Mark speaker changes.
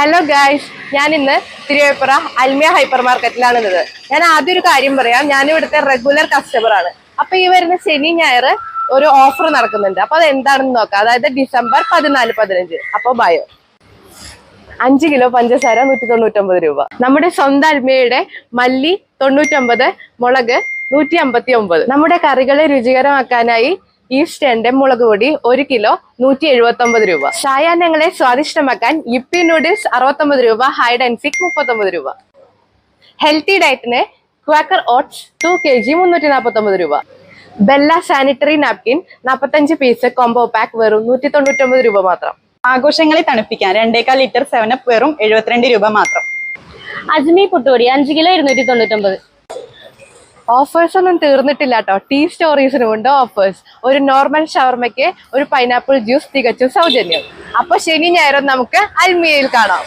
Speaker 1: Hello guys ഞാൻ ഇന്ന് Thiruveppura Almiya hyper മാർക്കറ്റിലാണ് ഉള്ളത്. ഞാൻ ആദ്യം ഒരു കാര്യം പറയാം. ഞാൻ ഇവിടുത്തെ റെഗുലർ കസ്റ്റമർ ആണ്. അപ്പൊ ഈ വരുന്ന ശനി ഞായർ ഒരു ഓഫർ നടക്കുന്നുണ്ട്. അപ്പൊ അത് എന്താണെന്ന് നോക്കാം. അതായത് ഡിസംബർ പതിനാല് പതിനഞ്ച്. അപ്പൊ ബയോ അഞ്ച് കിലോ പഞ്ചസാര നൂറ്റി തൊണ്ണൂറ്റൊമ്പത് രൂപ. നമ്മുടെ സ്വന്തം അൽമിയയുടെ മല്ലി തൊണ്ണൂറ്റൊമ്പത് മുളക് നൂറ്റി അമ്പത്തി ഒമ്പത് നമ്മുടെ കറികളെ രുചികരമാക്കാനായി ഈസ്റ്റ് എന്റെ മുളക് പൊടി ഒരു കിലോ നൂറ്റി എഴുപത്തി ഒമ്പത് രൂപ. ഷായാനങ്ങളെ സ്വാദിഷ്ടമാക്കാൻ യിപ്പി നൂഡിൽസ് അറുപത്തൊമ്പത് രൂപ ഹൈഡ് ആൻഡ് സിക് മുപ്പത്തൊമ്പത് രൂപ. Healthy ഡയറ്റിന് Quaker oats two K G മുന്നൂറ്റി നാൽപ്പത്തി ഒമ്പത് രൂപ. ബെല്ല സാനിറ്ററി നാപ്കിൻ നാൽപ്പത്തഞ്ച് പീസ് കോംബോ പാക്ക് വെറും നൂറ്റി തൊണ്ണൂറ്റൊമ്പത് രൂപ മാത്രം.
Speaker 2: ആഘോഷങ്ങളെ തണുപ്പിക്കാൻ രണ്ടേകാൽ ലിറ്റർ സെവനപ്പ് വെറും എഴുപത്തിരണ്ട് രൂപ മാത്രം.
Speaker 3: അജ്മി പുട്ടുപൊടി അഞ്ച് കിലോ ഇരുന്നൂറ്റി തൊണ്ണൂറ്റൊമ്പത്
Speaker 1: ഓഫേഴ്സ് ഒന്നും തീർന്നിട്ടില്ല കേട്ടോ ടീ സ്റ്റോറീസിനും ഉണ്ട് ഓഫേഴ്സ്. ഒരു നോർമൽ ഷവർമയ്ക്ക് ഒരു പൈനാപ്പിൾ ജ്യൂസ് തികച്ചും സൗജന്യം. അപ്പൊ ശനി ഞായറും നമുക്ക് അൽമിയയിൽ കാണാം.